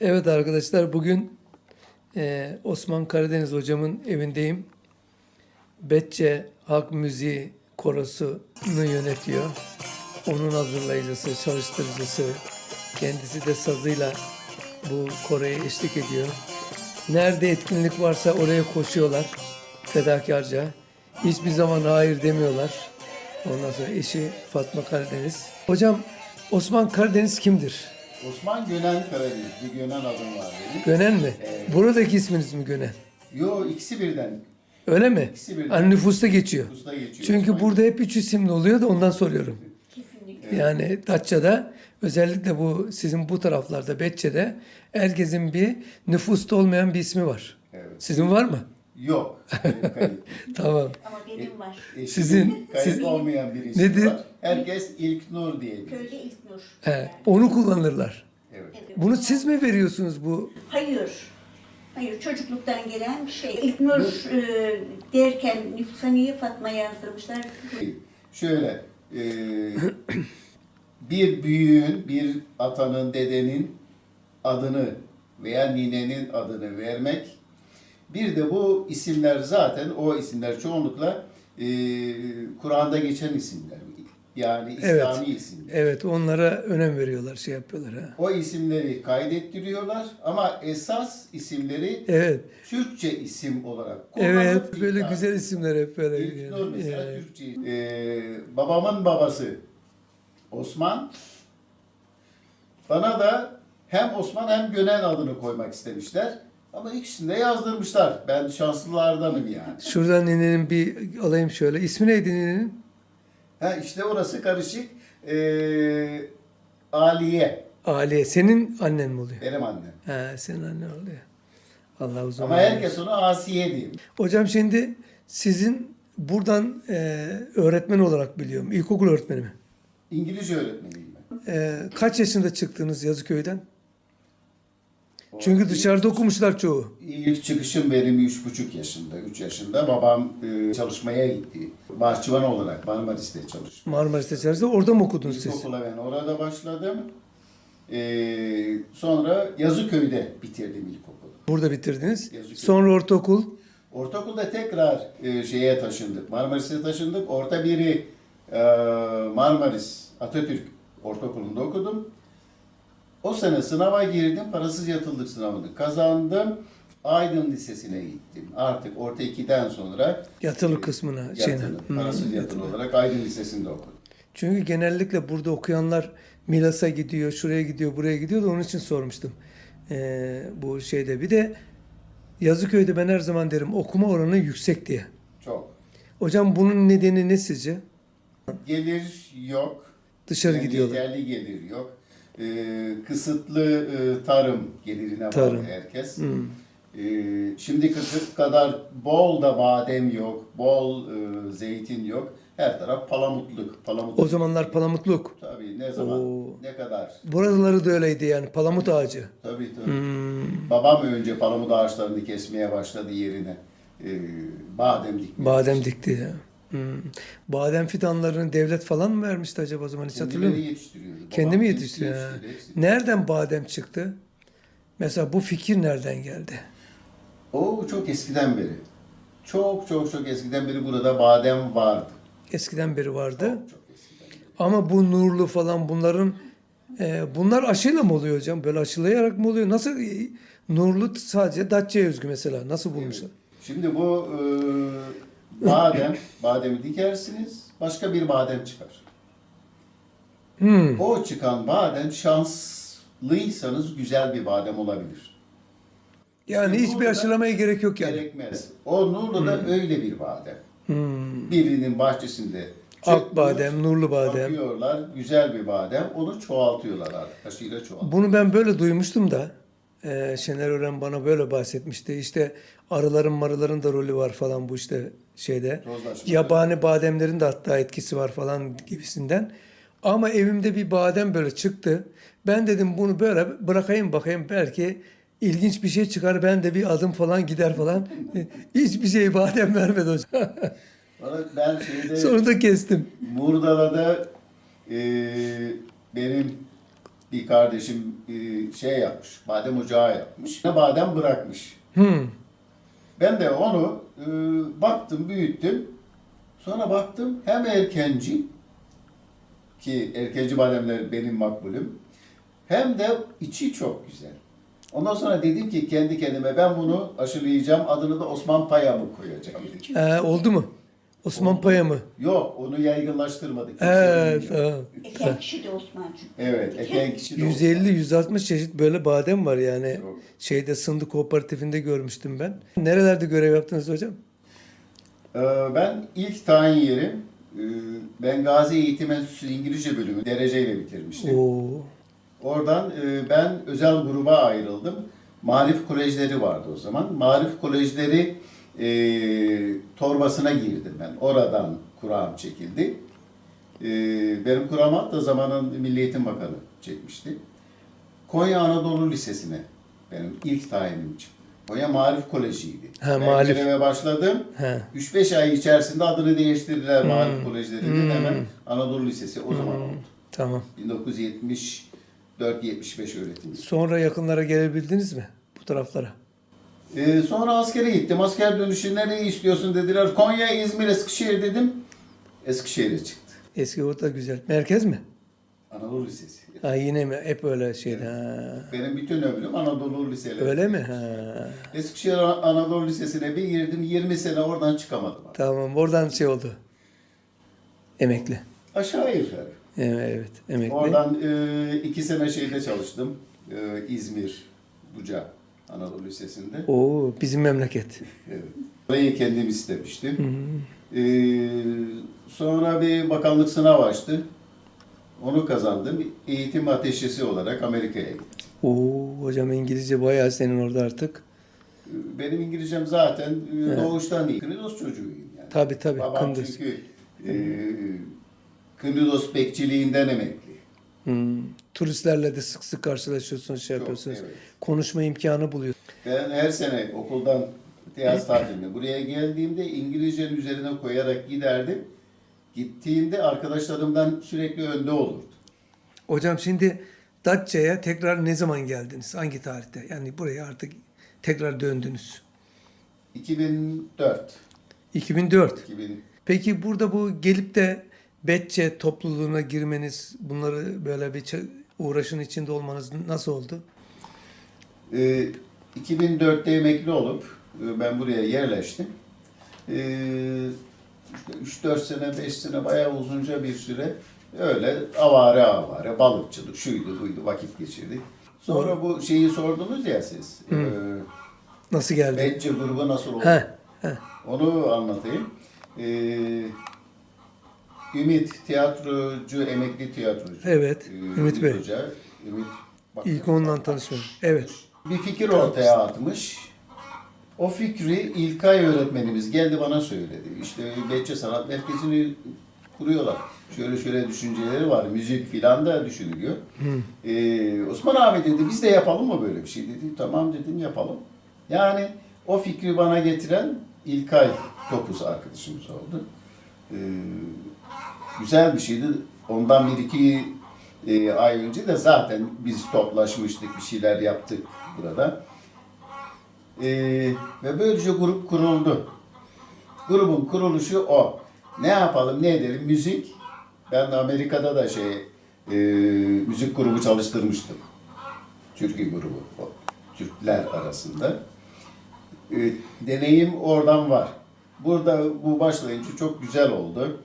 Evet arkadaşlar bugün e, Osman Karadeniz hocamın evindeyim. Betçe Halk Müziği Korosu'nu yönetiyor. Onun hazırlayıcısı, çalıştırıcısı. Kendisi de sazıyla bu koroya eşlik ediyor. Nerede etkinlik varsa oraya koşuyorlar fedakarca. Hiçbir zaman hayır demiyorlar. Ondan sonra eşi Fatma Karadeniz. Hocam Osman Karadeniz kimdir? Osman Gönen Karadeniz. Bir Gönen adım var benim. Gönen mi? Buradaki isminiz mi Gönen? Yo ikisi birden. Öyle mi? İkisi birden. Hani nüfusta geçiyor. Usta geçiyor. Çünkü Osman. burada hep üç isimli oluyor da ondan soruyorum. Kesinlikle. Yani Datça'da özellikle bu sizin bu taraflarda Betçe'de herkesin bir nüfusta olmayan bir ismi var. Evet. Sizin var mı? Yok. Benim kayıt. Tamam. Ama benim var. Eşimin Sizin- kayıt siz- olmayan bir isim Nedir? var. Herkes İlk Nur diye bilir. Köyde ilk nur. He, onu kullanırlar. Evet. Bunu siz mi veriyorsunuz bu? Hayır. Hayır çocukluktan gelen bir şey. İlk nur e, derken nüfusa niye Fatma yazdırmışlar? Şöyle. e, bir büyüğün, bir atanın, dedenin adını veya ninenin adını vermek. Bir de bu isimler zaten o isimler çoğunlukla e, Kur'an'da geçen isimler. Yani İslami isimler. Evet onlara önem veriyorlar, şey yapıyorlar. Ha. O isimleri kaydettiriyorlar ama esas isimleri Evet. Türkçe isim olarak Evet böyle itham- güzel isimler hep böyle. İlk Nur mesela Yani. Türkçe. Ee, babamın babası Osman. Bana da hem Osman hem Gönen adını koymak istemişler. Ama ikisini de yazdırmışlar. Ben şanslılardanım yani. Şuradan ninenin bir alayım şöyle. İsmi neydi ninenin? Ha işte orası karışık. Ee, Aliye. Aliye. Senin annen mi oluyor? Benim annem. He, senin annen oluyor. Allah uzun Ama herkes ona Asiye diyeyim. Hocam şimdi sizin buradan e, öğretmen olarak biliyorum. İlkokul öğretmeni mi? İngilizce öğretmeniyim ben. E, kaç yaşında çıktınız Yazıköy'den? Çünkü O- dışarıda okumuşlar çoğu. İlk çıkışım benim üç buçuk yaşında, üç yaşında. Babam e, çalışmaya gitti. Bahçıvan olarak Marmaris'te çalıştı. Marmaris'te çalıştı. Orada mı okudunuz siz? İlkokula ben orada başladım. E, sonra Yazıköy'de bitirdim ilkokulu. Burada bitirdiniz. Yazıköy. Sonra ortaokul. Ortaokulda tekrar e, şeye taşındık. Marmaris'e taşındık. Orta biri e, Marmaris Atatürk Ortaokulu'nda okudum. O sene sınava girdim. Parasız yatıldık sınavını kazandım. Aydın Lisesi'ne gittim. Artık orta 2'den sonra Yatılı kısmına. şeyine. yatılı, Hmm, parasız yatılı olarak Aydın Lisesi'nde okudum. Çünkü genellikle burada okuyanlar Milas'a gidiyor, şuraya gidiyor, buraya gidiyor da onun için sormuştum. E, bu şeyde. Bir de Yazıköy'de ben her zaman derim okuma oranı yüksek diye. Çok. Hocam bunun nedeni ne sizce? Gelir yok. Dışarı Yani gidiyorlar. Yeterli gelir yok. Ee, kısıtlı e, tarım gelirine Tarım. bağlı herkes. Hmm. Ee, şimdi kadar bol da badem yok, bol e, zeytin yok. Her taraf palamutluk. Palamutluk. O zamanlar palamutluk. Tabii ne zaman, Oo. ne kadar. Buraları da öyleydi yani palamut ağacı. Tabii tabii. Hmm. Babam önce palamut ağaçlarını kesmeye başladı yerine. Ee, badem dikmeye Badem başladı. dikti ya. Hmm. Badem fidanlarını devlet falan mı vermişti acaba o zaman hiç hatırlıyor musun? yetiştiriyordu. Babam Kendi mi yetiştiriyor? ha? Nereden badem çıktı? Mesela bu fikir nereden geldi? O çok eskiden beri. Çok çok çok eskiden beri burada badem vardı. Eskiden beri vardı. Çok eskiden beri. Ama bu nurlu falan bunların e, bunlar aşıyla mı oluyor hocam? Böyle aşılayarak mı oluyor? Nasıl e, nurlu sadece Datça'ya özgü mesela? Nasıl bulmuşlar? Şimdi bu e, badem, bademi dikersiniz, başka bir badem çıkar. Hmm. O çıkan badem şanslıysanız güzel bir badem olabilir. Yani İşte hiçbir aşılamaya gerek yok yani. Gerekmez. O nurlu da öyle bir badem. Hmm. Birinin bahçesinde Ak badem, nurlu badem. Bakıyorlar, güzel bir badem. Onu çoğaltıyorlar artık. Aşıyla çoğaltıyorlar. Bunu ben böyle duymuştum da e, Şener Ören bana böyle bahsetmişti. İşte arıların marıların da rolü var falan bu işte şeyde. Tozlaşma. Yabani bademlerin de hatta etkisi var falan gibisinden. Ama evimde bir badem böyle çıktı. Ben dedim bunu böyle bırakayım bakayım belki ilginç bir şey çıkar ben de bir adım falan gider falan. Hiçbir şey badem vermedi hocam. Ben şeyde Sonunda kestim. Murdala'da e, benim bir kardeşim e, şey yapmış, badem ocağı yapmış. Badem bırakmış. Hmm. Ben de onu e, baktım, büyüttüm. Sonra baktım hem erkenci ki erkenci bademler benim makbulüm. Hem de içi çok güzel. Ondan sonra dedim ki kendi kendime ben bunu aşılayacağım. Adını da Osman Paya mı koyacağım dedim. Ee, oldu mu? Osman Paya mı? Yok onu yaygınlaştırmadık. Kimse Evet. bilmiyor. Eken kişi de Osman'cığım. Evet, eken kişi de 150-160 çeşit böyle badem var yani. Çok. Şeyde Sındı Kooperatifinde görmüştüm ben. Nerelerde görev yaptınız hocam? Ee, Ben ilk tayin yerim e, ben Gazi Eğitim Enstitüsü İngilizce bölümü dereceyle bitirmiştim. Oo. Oradan e, ben özel gruba ayrıldım. Marif kolejleri vardı o zaman. Marif kolejleri e, torbasına girdim ben. Oradan kuram çekildi. E, benim kuram da zamanın Milli Eğitim Bakanı çekmişti. Konya Anadolu Lisesi'ne benim ilk tayinim çıktı. Konya Marif Koleji'ydi. Ha, ben Marif. göreve başladım. He. 3-5 ay içerisinde adını değiştirdiler Hmm. Marif Kolejleri. Hemen Anadolu Lisesi o zaman oldu. Tamam. 1974-75 öğretim. Sonra yakınlara gelebildiniz mi? Bu taraflara. Ee, sonra askere gittim. Asker dönüşü nereyi istiyorsun dediler. Konya, İzmir, Eskişehir dedim. Eskişehir'e çıktı. Eski orta güzel. Merkez mi? Anadolu Lisesi. Ha yine mi? Hep öyle şeydi. Ha. Benim bütün ömrüm Anadolu Liseleri. Öyle mi? Ha. Eskişehir Anadolu Lisesi'ne bir girdim. 20 sene oradan çıkamadım. Tamam. Oradan şey oldu. Emekli. Aşağı yukarı. Evet, evet emekli. Oradan e, iki sene şeyde çalıştım. E, İzmir, Buca Anadolu Lisesi'nde. Oo, bizim memleket. Evet. Orayı kendim istemiştim. Ee, sonra bir bakanlık sınavı açtı. Onu kazandım. Eğitim ateşesi olarak Amerika'ya gittim. Oo, hocam İngilizce bayağı senin orada artık. Benim İngilizcem zaten e, doğuştan iyi. Knidos çocuğuyum yani. Tabii tabii. Babam Kındız. çünkü e, Knidos bekçiliğinden emekli. Hmm. Turistlerle de sık sık karşılaşıyorsunuz, şey Çok, yapıyorsunuz. evet. Konuşma imkanı buluyor. Ben her sene okuldan yaz tatiline buraya geldiğimde İngilizcenin üzerine koyarak giderdim. Gittiğimde arkadaşlarımdan sürekli önde olurdu. Hocam şimdi Datça'ya tekrar ne zaman geldiniz? Hangi tarihte? Yani buraya artık tekrar döndünüz. 2004. 2004. 2000, Peki burada bu gelip de Betçe topluluğuna girmeniz, bunları böyle bir uğraşın içinde olmanız nasıl oldu? Ee, 2004'te emekli olup e, ben buraya yerleştim. Ee, işte 3-4 sene, 5 sene bayağı uzunca bir süre öyle avare avare balıkçılık şuydu buydu vakit geçirdik. Sonra bu şeyi sordunuz ya siz. E, Nasıl geldi? Betçe grubu nasıl oldu? He, he. Onu anlatayım. Ee, Ümit tiyatrocu, emekli tiyatrocu. Evet, Ee, Ümit Bey. Hoca, Ümit bak- İlk onunla tanışmadım. Evet. bir fikir ortaya atmış. O fikri İlkay öğretmenimiz geldi bana söyledi. İşte Betçe Sanat Merkezi'ni kuruyorlar. Şöyle şöyle düşünceleri var. Müzik filan da düşünülüyor. Ee, Osman abi dedi biz de yapalım mı böyle bir şey dedi. Tamam dedim yapalım. Yani o fikri bana getiren İlkay Topuz arkadaşımız oldu. Ee, güzel bir şeydi. Ondan bir iki e, ay önce de zaten biz toplaşmıştık, bir şeyler yaptık burada. Ee, ve böylece grup kuruldu. Grubun kuruluşu o. Ne yapalım, ne edelim? Müzik. Ben Amerika'da da şey e, müzik grubu çalıştırmıştım. Türkiye grubu. O, Türkler arasında. E, deneyim oradan var. Burada bu başlayınca çok güzel oldu.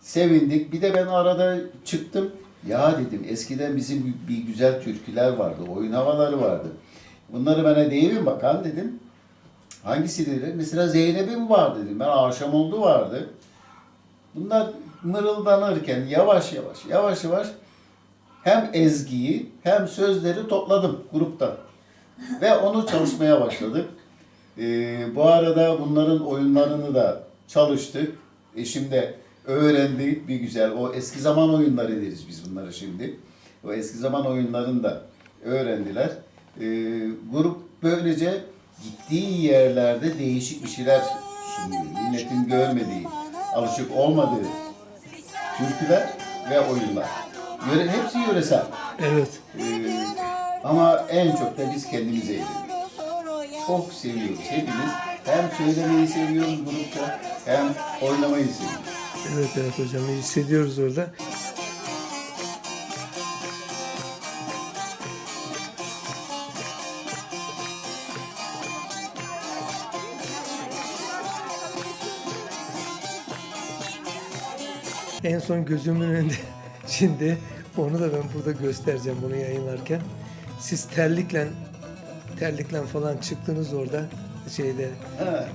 Sevindik. Bir de ben arada çıktım. Ya dedim eskiden bizim bir güzel türküler vardı. Oyun havaları vardı. Bunları bana değil mi bakan dedim. Hangisi dedi? Mesela Zeynep'in var dedim. Ben Akşam oldu vardı. Bunlar mırıldanırken yavaş yavaş yavaş yavaş hem ezgiyi hem sözleri topladım grupta. Ve onu çalışmaya başladık. Ee, bu arada bunların oyunlarını da çalıştık. Eşim de öğrendi bir güzel. O eski zaman oyunları deriz biz bunları şimdi. O eski zaman oyunlarını da öğrendiler. Ee, grup böylece gittiği yerlerde değişik bir şeyler sunuyor. Milletin görmediği, alışık olmadığı türküler ve oyunlar. Yöre, hepsi yöresel. Evet. Ee, ama en çok da biz kendimize eğleniyoruz. Çok seviyoruz hepimiz. Hem söylemeyi seviyoruz grupça hem oynamayı seviyoruz. Evet evet hocam hissediyoruz orada. En son gözümün önünde şimdi onu da ben burada göstereceğim bunu yayınlarken. Siz terlikle terlikle falan çıktınız orada şeyde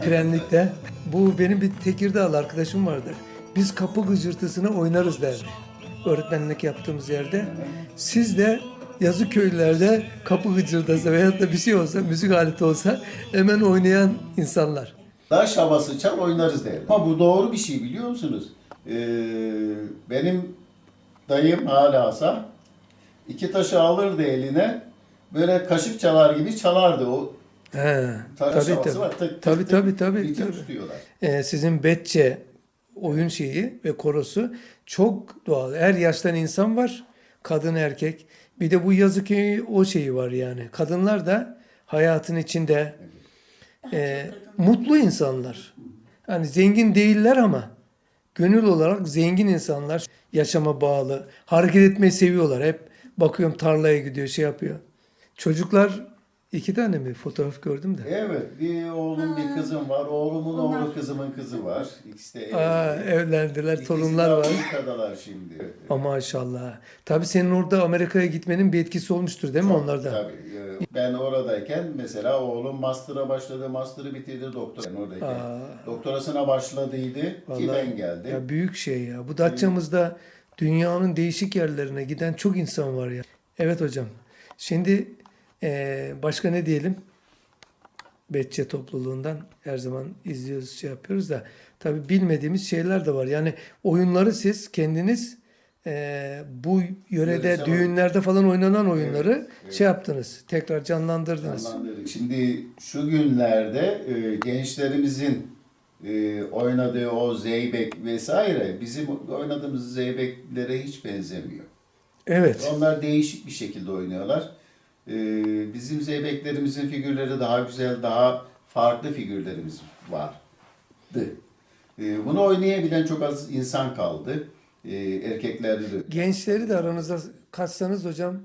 Prenlik'te. Bu benim bir Tekirdağlı arkadaşım vardı. Biz kapı gıcırtısını oynarız derdi. Öğretmenlik yaptığımız yerde. Siz de yazı köylerde kapı gıcırtası veyahut da bir şey olsa, müzik aleti olsa hemen oynayan insanlar. Taş havası çal oynarız derim. Ama bu doğru bir şey biliyor musunuz? Ee, benim dayım hala sağ. iki taşı alırdı eline. Böyle kaşık çalar gibi çalardı. O He, tabii tabii. var. Tık tık Tabii tık tabii tabii. tabii. tutuyorlar. Ee, sizin Betçe oyun şeyi ve korosu çok doğal. Her yaştan insan var. Kadın erkek. Bir de bu Yazıköy o şeyi var yani. Kadınlar da hayatın içinde e, mutlu insanlar. Hani zengin değiller ama gönül olarak zengin insanlar yaşama bağlı. Hareket etmeyi seviyorlar. Hep bakıyorum tarlaya gidiyor şey yapıyor. Çocuklar iki tane mi fotoğraf gördüm de. Evet, bir oğlum bir kızım var. Oğlumun oğlu kızımın kızı var. İkisi de evli. Aa, evlendiler, İkisi torunlar de var. Amerika'dalar şimdi. Ama maşallah. Tabii senin orada Amerika'ya gitmenin bir etkisi olmuştur değil mi onlarda? Tabii. e, Ben oradayken mesela oğlum master'a başladı, master'ı bitirdi doktor. Ben oradayken. Aa. Doktorasına başladıydı ki Vallahi ben geldim. Ya büyük şey ya. Bu Datça'mızda dünyanın değişik yerlerine giden çok insan var ya. Evet hocam. Şimdi eee, başka ne diyelim? Betçe topluluğundan her zaman izliyoruz, şey yapıyoruz da tabii bilmediğimiz şeyler de var. Yani oyunları siz kendiniz eee, bu yörede Yöresel düğünlerde falan oynanan oyunları Evet, evet. şey yaptınız. Tekrar canlandırdınız. Canlandırdık. Şimdi şu günlerde e, gençlerimizin e, oynadığı o zeybek vesaire bizim oynadığımız zeybeklere hiç benzemiyor. Evet. Onlar değişik bir şekilde oynuyorlar. E, bizim zeybeklerimizin figürleri daha güzel, daha farklı figürlerimiz vardı. E, bunu oynayabilen çok az insan kaldı. E, erkeklerde de. Gençleri de aranızda katsanız hocam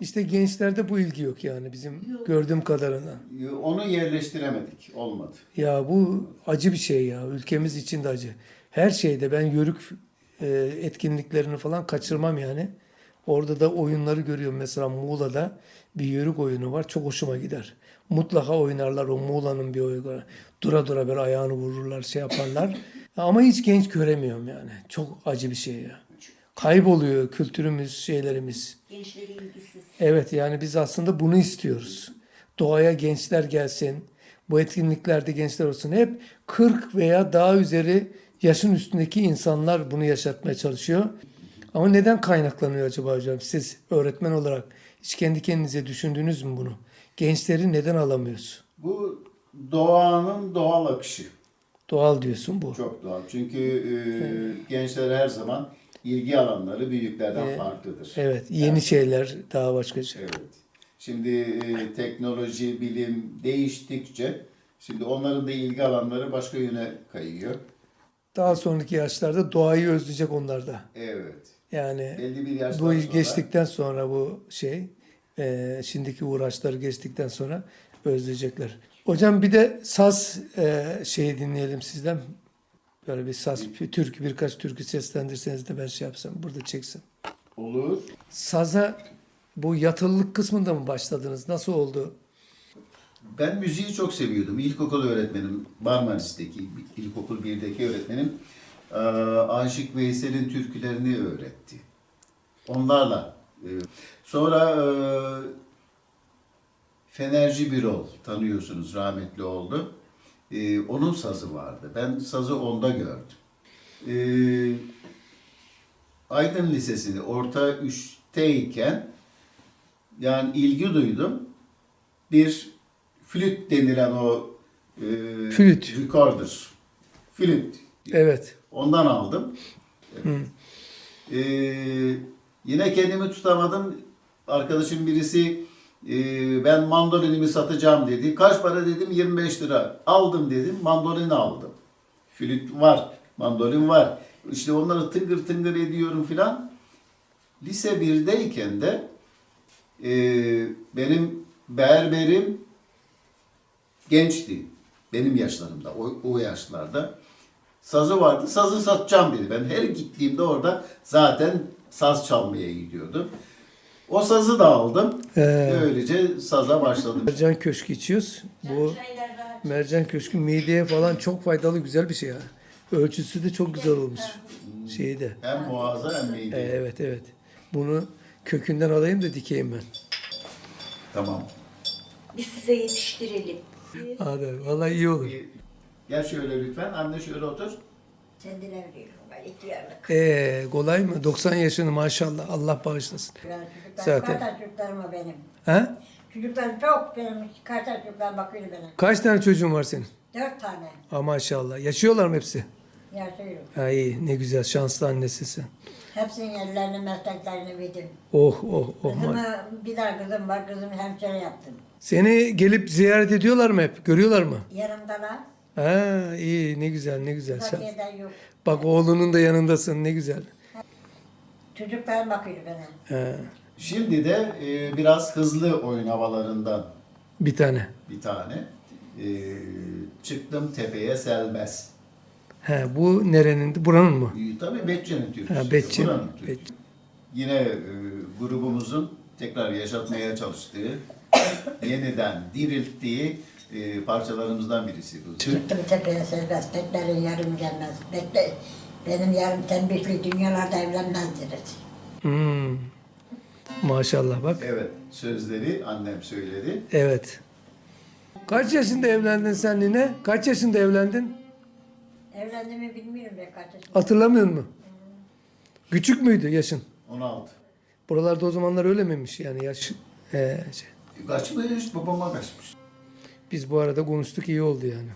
işte gençlerde bu ilgi yok yani bizim gördüğüm kadarıyla. E, Onu yerleştiremedik. Olmadı. Ya bu acı bir şey ya. Ülkemiz için de acı. Her şeyde ben yörük e, etkinliklerini falan kaçırmam yani. Orada da oyunları görüyorum. Mesela Muğla'da bir yörük oyunu var. Çok hoşuma gider. Mutlaka oynarlar o Muğla'nın bir oyunu. Dura dura böyle ayağını vururlar, şey yaparlar. Ama hiç genç göremiyorum yani. Çok acı bir şey ya. Kayboluyor kültürümüz, şeylerimiz. Gençlere ilgisiz. Evet yani biz aslında bunu istiyoruz. Doğaya gençler gelsin. Bu etkinliklerde gençler olsun. Hep 40 veya daha üzeri yaşın üstündeki insanlar bunu yaşatmaya çalışıyor. Ama neden kaynaklanıyor acaba hocam? Siz öğretmen olarak hiç kendi kendinize düşündünüz mü bunu? Gençleri neden alamıyoruz? Bu doğanın doğal akışı. Doğal diyorsun bu. Çok doğal. Çünkü e, gençler her zaman ilgi alanları büyüklerden farklıdır. Evet, yeni şeyler daha başka şey. Evet. Şimdi e, teknoloji, bilim değiştikçe şimdi onların da ilgi alanları başka yöne kayıyor. Daha sonraki yaşlarda doğayı özleyecek onlar da. Evet. Yani bu sonra geçtikten sonra bu şey e, şimdiki uğraşları geçtikten sonra özleyecekler. Hocam bir de saz e, şeyi dinleyelim sizden. Böyle bir saz, bir türkü birkaç türkü seslendirseniz de ben şey yapsam burada çeksem. olur. Saza bu yatılılık kısmında mı başladınız? Nasıl oldu? Ben müziği çok seviyordum. İlkokul öğretmenim, Marmaris'teki, ilkokul 1'deki öğretmenim eee, Aşık Veysel'in türkülerini öğretti. Onlarla. e, Sonra eee, Fenerci Birol, tanıyorsunuz rahmetli oldu. Eee, onun sazı vardı. Ben sazı onda gördüm. Eee, Aydın Lisesi'nde orta 3'teyken yani ilgi duydum. Bir flüt denilen o e, Flüt. recorder. Flüt. Evet. Ondan aldım. E, yine kendimi tutamadım. arkadaşım birisi e, ben mandolinimi satacağım dedi. Kaç para dedim 25 lira. Aldım dedim mandolini aldım. Flüt var, mandolin var. İşte onları tıngır tıngır ediyorum filan. Lise 1'deyken de e, benim berberim gençti. Benim yaşlarımda, o, o yaşlarda. Sazı vardı, sazı satacağım dedi. Ben her gittiğimde orada zaten saz çalmaya gidiyordum. O sazı da aldım. Ee. Böylece saza başladım. Mercan köşkü içiyoruz. Bu mercan köşkü mideye falan çok faydalı güzel bir şey ya. Ölçüsü de çok güzel olmuş. Şeyi de. Hem boğaza hem Ee, mideye. evet evet. Bunu kökünden alayım da dikeyim ben. Tamam. Biz size yetiştirelim. Hadi vallahi iyi olur. Gel şöyle lütfen. Anne şöyle otur. Kendiler veriyorum ben ihtiyarlık. Ee, kolay mı? 90 yaşını maşallah. Allah bağışlasın. Biraz çocuklar, Zaten. Zaten. çocuklarım o benim. Ha? Çocuklarım çok benim. Kaç tane çocuklar bakıyor bana. Kaç tane çocuğun var senin? Dört tane. Ha maşallah. Yaşıyorlar mı hepsi? Yaşıyorum. Ha iyi. Ne güzel. Şanslı annesisin. Hepsinin yerlerini, mesleklerini bildim. Oh oh oh. ma- Kızıma bir daha kızım var. Kızım hemşire yaptım. Seni gelip ziyaret ediyorlar mı hep? Görüyorlar mı? Yanımdalar. Ha iyi. Ne güzel ne güzel. Yok. Bak oğlunun da yanındasın. Ne güzel. Çocuklarım bakıyor bana. Ha, Şimdi de e, biraz hızlı oyun havalarından bir tane. bir tane. E, çıktım tepeye selbest. He, bu nerenin? Buranın mı? E, tabii Betçe'nin türküsü. Ha, Betçe. Buranın türküsü. Betçe. Yine e, grubumuzun tekrar yaşatmaya çalıştığı, yeniden dirilttiği e, parçalarımızdan birisi bu. Çıktım tepeye serbest. Beklerin yarım gelmez. Bekle. Benim yarım tembihli dünyalarda evlenmezdiriz. Hmm. Maşallah bak. Evet, sözleri annem söyledi. Evet. Kaç yaşında evlendin sen Nine? Kaç yaşında evlendin? Evlendiğimi bilmiyorum be kaç yaşında. Hatırlamıyor musun? Küçük müydü yaşın? 16. Buralarda o zamanlar öyle miymiş yani yaş? Ee, şey. Kaçmış, babama kaçmış. Biz bu arada konuştuk iyi oldu yani.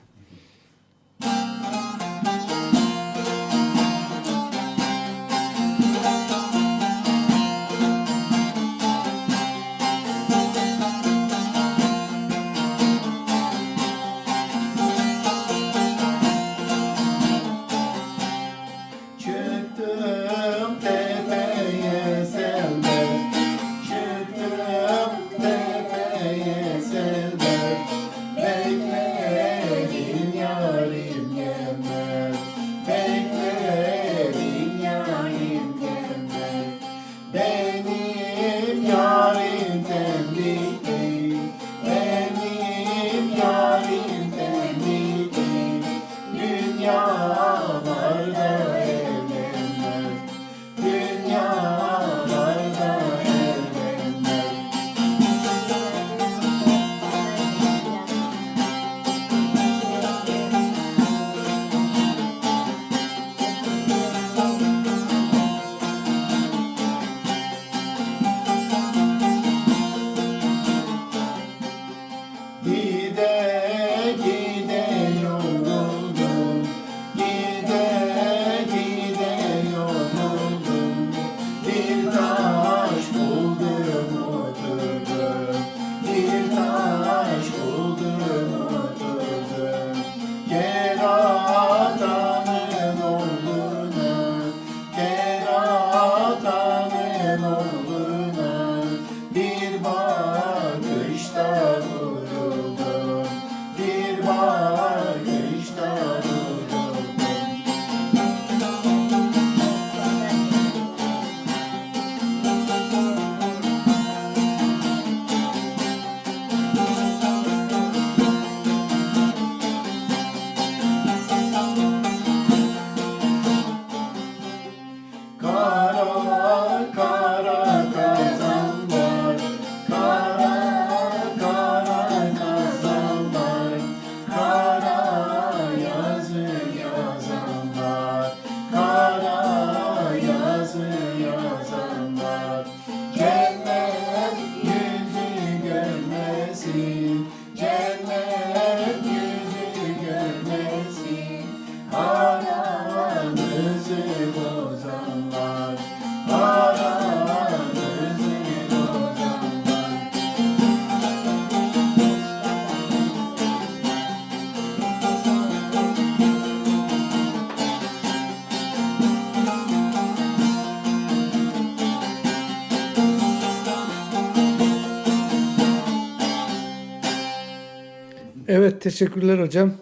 Evet teşekkürler hocam.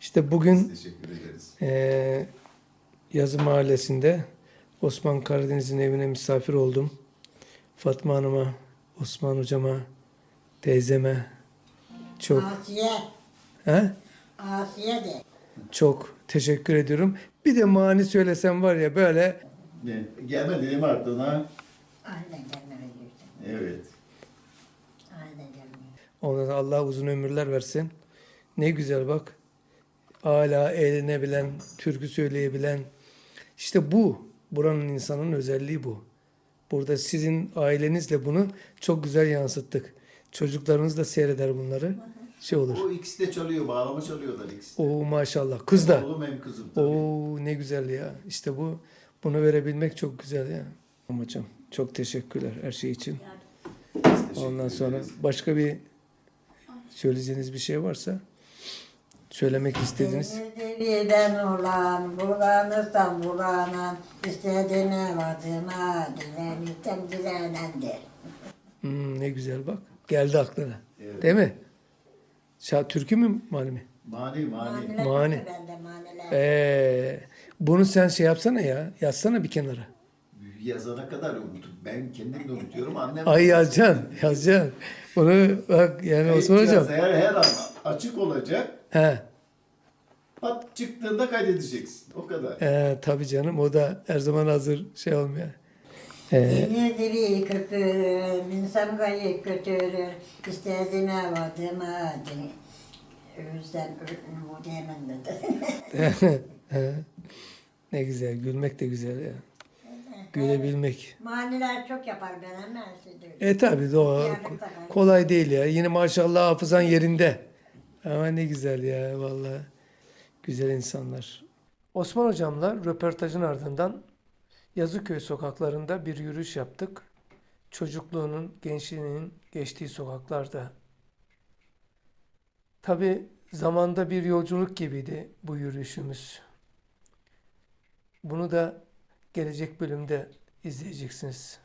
İşte bugün Teşekkür ederiz. E, Yazı Mahallesi'nde Osman Karadeniz'in evine misafir oldum. Fatma Hanım'a, Osman Hocama, teyzeme çok Asiye, he? Asiye de. çok teşekkür ediyorum. Bir de mani söylesem var ya böyle değil mi aklına? Aynen gelmeye diyorsun. Evet. Aynen ona da Allah uzun ömürler versin. Ne güzel bak. Hala eğlenebilen, türkü söyleyebilen. İşte bu. Buranın insanın özelliği bu. Burada sizin ailenizle bunu çok güzel yansıttık. Çocuklarınız da seyreder bunları. Şey olur. O ikisi de çalıyor, bağlama çalıyorlar ikisi. de. Oo maşallah. Kız da. Oğlum hem kızım tabii. Oo ne güzel ya. İşte bu bunu verebilmek çok güzel ya. Hocam çok teşekkürler her şey için. Biz teşekkür Ondan sonra ederiz. başka bir söyleyeceğiniz bir şey varsa söylemek istediğiniz. Denizden olan, bulanırsam bulanan, istediğine vadıma, dilenisem dilenendir. Hmm, ne güzel bak. Geldi aklına. Evet. Değil mi? Şah türkü mü? Mani, mani. Maniler Mani. yok bende maniler. Ee, bunu sen şey yapsana ya. Yazsana bir kenara. Yazana kadar unutup ben kendim de unutuyorum annem. Ay yazacaksın. Yazacaksın. Bunu bak yani Osman hocam. Her, her an açık olacak. He. Pat çıktığında kaydedeceksin. O kadar. Ee, tabii canım o da her zaman hazır şey olmuyor. Ee, Yeni diri köpürür, insan kayıp götürür, istediğine vadıma, Özden bu diyemem dedi. ne güzel. Gülmek de güzel ya. Gülebilmek. Maniler çok yapar ben hemen sizi. E tabi doğa kolay değil ya. Yine maşallah hafızan yerinde. Ama ne güzel ya vallahi. Güzel insanlar. Osman hocamla röportajın ardından Yazıköy sokaklarında bir yürüyüş yaptık. Çocukluğunun, gençliğinin geçtiği sokaklarda. Tabi zamanda bir yolculuk gibiydi bu yürüyüşümüz. Bunu da gelecek bölümde izleyeceksiniz.